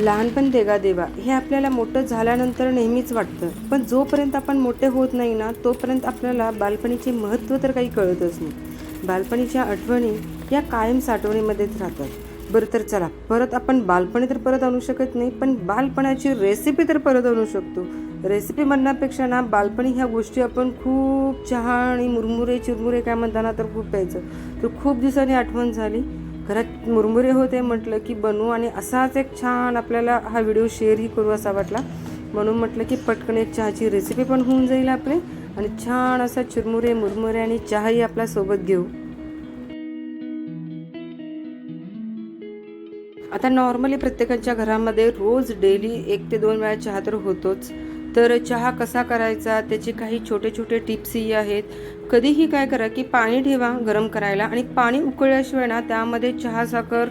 लहानपण देगा देवा. हे आपल्याला मोठं झाल्यानंतर नेहमीच वाटतं. पण जोपर्यंत आपण मोठे होत नाही ना तोपर्यंत आपल्याला बालपणीचे महत्त्व तर काही कळतच नाही. बालपणीच्या आठवणी या कायम साठवणीमध्येच राहतात. बरं तर चला परत आपण बालपणी तर परत आणू शकत नाही पण बालपणाची रेसिपी तर परत आणू शकतो. रेसिपी म्हणण्यापेक्षा ना बालपणी ह्या गोष्टी आपण खूप चहा आणि मुरमुरे चिरमुरे काय म्हणताना तर खूप प्यायचं. तर खूप दिवसांनी आठवण झाली. घरात मुरमुरे होते म्हटलं की बनवू आणि असाच एक छान आपल्याला हा व्हिडिओ शेअरही करू असा वाटला. म्हणून म्हटलं की पटकन एक चहाची रेसिपी पण होऊन जाईल आपली आणि छान असा चुरमुरे मुरमुरे आणि चहाही आपल्यासोबत घेऊ. आता नॉर्मली प्रत्येकाच्या घरामध्ये रोज डेली एक ते दोन वेळा चहा तर होतोच. तर चहा कसा करायचा? त्याचे काही छोटे छोटे टिप्सही आहेत. कधीही काय करा की पाणी ठेवा गरम करायला आणि पाणी उकळल्याशिवाय ना त्यामध्ये चहा साखर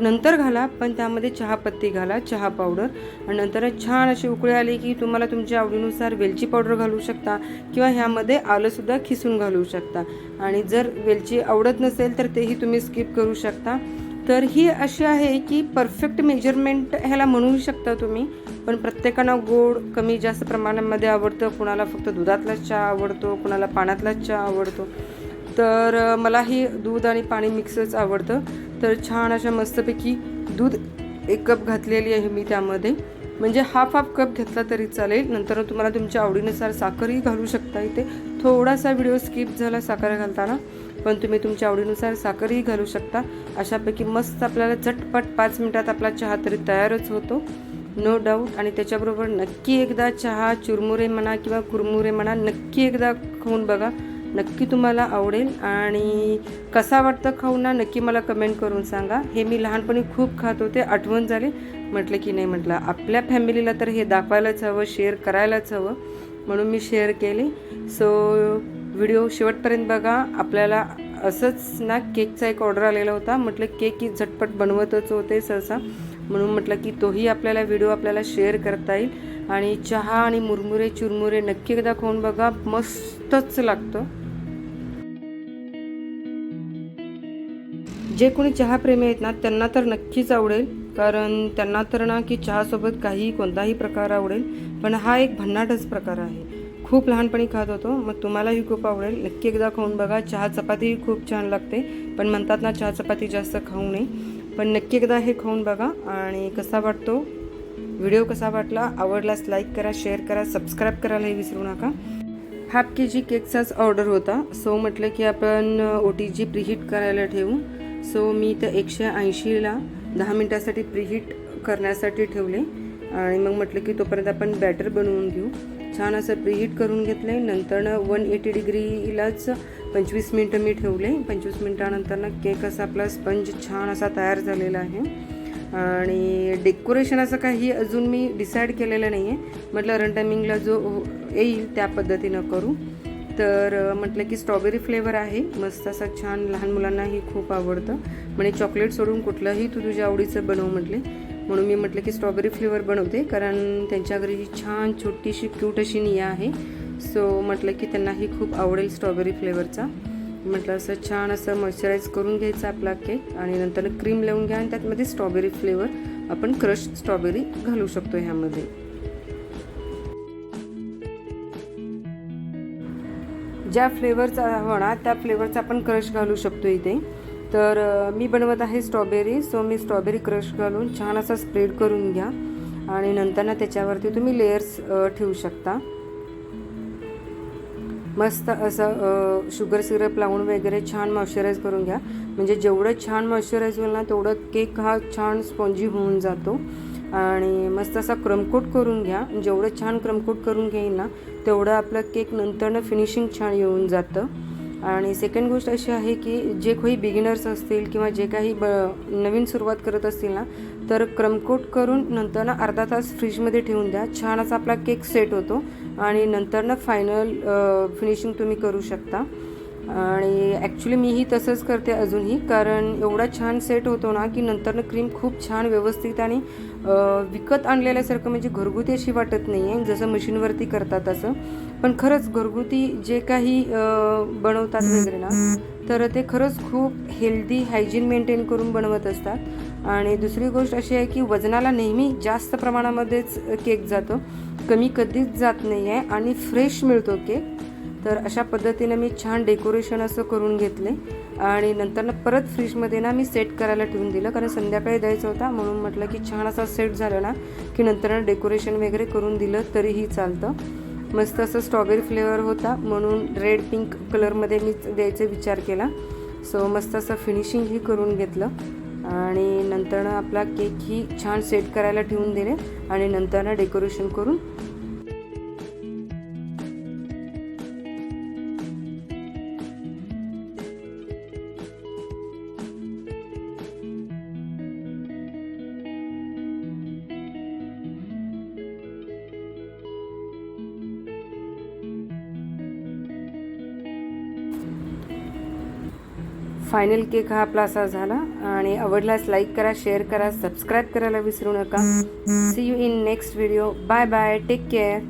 नंतर घाला पण त्यामध्ये चहापत्ती घाला चहा पावडर. आणि नंतर छान अशी उकळी आली की तुम्हाला तुमच्या आवडीनुसार वेलची पावडर घालू शकता किंवा ह्यामध्ये आलंसुद्धा खिसून घालू शकता. आणि जर वेलची आवडत नसेल तर तेही तुम्ही स्किप करू शकता. तर ही अशी आहे की परफेक्ट मेजरमेंट ह्याला म्हणू शकता तुम्ही. पण प्रत्येकांना गोड कमी जास्त प्रमाणामध्ये आवडतं. कुणाला फक्त दुधातलाच चहा आवडतो कुणाला पाण्यातलाच चहा आवडतो. तर मला मलाही दूध आणि पाणी मिक्सच आवडतं. तर छान अशा मस्तपैकी दूध एक कप घातलेली आहे मी त्यामध्ये. म्हणजे हाफ हाफ कप घेतला तरी चालेल. नंतर तुम्हाला तुमच्या आवडीनुसार साखरही घालू शकता इथे. थोडासा व्हिडिओ स्किप झाला साखर घालताना. पण तुम्ही तुमच्या आवडीनुसार साखरही घालू शकता. अशापैकी मस्त आपल्याला झटपट पाच मिनटात आपला चहा तरी तयारच होतो. नो डाऊट आणि त्याच्याबरोबर नक्की एकदा चहा चुरमुरे म्हणा किंवा कुरमुरे म्हणा नक्की एकदा खाऊन बघा. नक्की तुम्हाला आवडेल. आणि कसा वाटतं खाऊन ना नक्की मला कमेंट करून सांगा. हे मी लहानपणी खूप खात होते. आठवण झाली. म्हटलं की नाही म्हटलं. आपल्या फॅमिलीला तर हे दाखवायलाच हवं शेअर करायलाच हवं. म्हणून मी शेअर केले. सो व्हिडिओ शेवटपर्यंत बघा. आपल्याला असंच ना केकचा एक ऑर्डर आलेला होता. म्हटलं केक ही झटपट बनवतच होते सहसा. म्हणून म्हटलं की तोही आपल्याला व्हिडिओ आपल्याला शेअर करता येईल. आणि चहा आणि मुरमुरे चुरमुरे नक्की एकदा खाऊन बघा. मस्तच लागतं. जे कोणी चहाप्रेमी आहेत ना त्यांना तर नक्कीच आवडेल. कारण त्यांना तर ना की चहासोबत काही कोणताही प्रकार आवडेल. पण हा एक भन्नाटच प्रकार आहे. खूप लहानपणी खात होतो. मग तुम्हालाही खूप आवडेल. नक्की एकदा खाऊन बघा. चहा चपातीही खूप छान लागते. पण म्हणतात ना चहा चपाती जास्त खाऊ नये. पण नक्की एकदा हे खाऊन बघा. आणि कसा वाटतो? व्हिडिओ कसा वाटला? आवडल्यास लाईक करा शेअर करा सबस्क्राईब करायलाही विसरू नका. हाफ के जी केकचाच ऑर्डर होता. सो म्हटलं की आपण ओ टी जी प्रिहीट करायला ठेवू. सो मी तर एकशे ऐंशीला दहा मिनटासाठी प्रिहीट करण्यासाठी ठेवले. आणि मग म्हटलं की तोपर्यंत आपण बॅटर बनवून घेऊ. छान असं प्रीहीट करून घेतलं आहे नंतरनं वन एटी डिग्रीलाच पंचवीस मिनटं मी ठेवले. पंचवीस मिनटानंतरनं केक असा आपला स्पंज छान असा तयार झालेला आहे. आणि डेकोरेशन असं काही अजून मी डिसाईड केलेलं नाही आहे म्हटलं रन टायमिंगला जो येईल त्या पद्धतीनं करू. तर म्हटलं की स्ट्रॉबेरी फ्लेवर आहे. मस्त असा छान लहान मुलांनाही खूप आवडतं. म्हणजे चॉकलेट सोडून कुठलंही तू तुझ्या आवडीचं बनव म्हटले. म्हणून मी म्हटलं की स्ट्रॉबेरी फ्लेवर बनवते कारण त्यांच्या घरी छान छोटीशी क्यूट अशी निया आहे. सो म्हटलं की त्यांना ही खूप आवडेल स्ट्रॉबेरी फ्लेवरचा म्हटलं असं छान असं मॉइश्चराईज करून घ्यायचा आपला केक आणि नंतर क्रीम लावून घ्या आणि त्यातमध्ये स्ट्रॉबेरी फ्लेवर आपण क्रश स्ट्रॉबेरी घालू शकतो ह्यामध्ये. ज्या फ्लेवरचा हवा ना त्या फ्लेवरचा आपण क्रश घालू शकतो इथे. तर मी बनवत आहे स्ट्रॉबेरी सो मी स्ट्रॉबेरी क्रश घालून छान असा स्प्रेड करून घ्या. आणि नंतर ना त्याच्यावरती तुम्ही लेयर्स ठेवू शकता. मस्त असं शुगर सिरप लावून वगैरे छान मॉइश्चराईज करून घ्या. म्हणजे जेवढं छान मॉइश्चराईज होईल ना तेवढं केक हा छान स्पॉन्जी होऊन जातो. आणि मस्त असा क्रमकोट करून घ्या. जेवढं छान क्रमकोट करून घेईन ना तेवढं आपलं केक नंतरनं फिनिशिंग छान येऊन जातं. आणि सेकंड गोष्ट अशी आहे की जे काही बिगिनर्स असतील किंवा जे काही ब नवीन सुरुवात करत असतील ना तर क्रमकोट करून नंतर ना अर्धा तास फ्रीजमध्ये ठेवून द्या. छान असा आपला केक सेट होतो आणि नंतरनं फायनल फिनिशिंग तुम्ही करू शकता. आणि ॲक्च्युली मीही तसंच करते अजूनही कारण एवढा छान सेट होतो ना की नंतरनं क्रीम खूप छान व्यवस्थित आणि विकत आणलेल्यासारखं म्हणजे घरगुती अशी वाटत नाही आहे जसं मशीनवरती करतात तसं. पण खरंच घरगुती जे काही बनवतात वगैरे ना तर ते खरंच खूप हेल्दी हायजीन मेंटेन करून बनवत असतात. आणि दुसरी गोष्ट अशी आहे की वजनाला नेहमी जास्त प्रमाणामध्येच केक जातो. कमी कधीच जात नाही आहे आणि फ्रेश मिळतो केक तर अशा पद्धतीनं मी छान डेकोरेशन असं करून घेतले. आणि नंतर ना परत फ्रीजमध्ये ना मी सेट करायला ठेवून दिलं. कारण संध्याकाळी द्यायचा होता. म्हणून म्हटलं की छान असा सेट झालं ना की नंतर ना डेकोरेशन वगैरे करून दिलं तरीही चालतं. मस्त असं स्ट्रॉबेरी फ्लेवर होता. म्हणून रेड पिंक कलरमध्ये मी द्यायचा विचार केला. सो मस्त असं फिनिशिंगही करून घेतलं. आणि नंतरनं आपला केकही छान सेट करायला ठेवून दिले. आणि नंतरनं डेकोरेशन करून फायनल केक हा आपला असा झाला. आणि आवडल्यास लाईक करा शेअर करा सबस्क्राईब करायला विसरू नका. See you in next video bye bye take care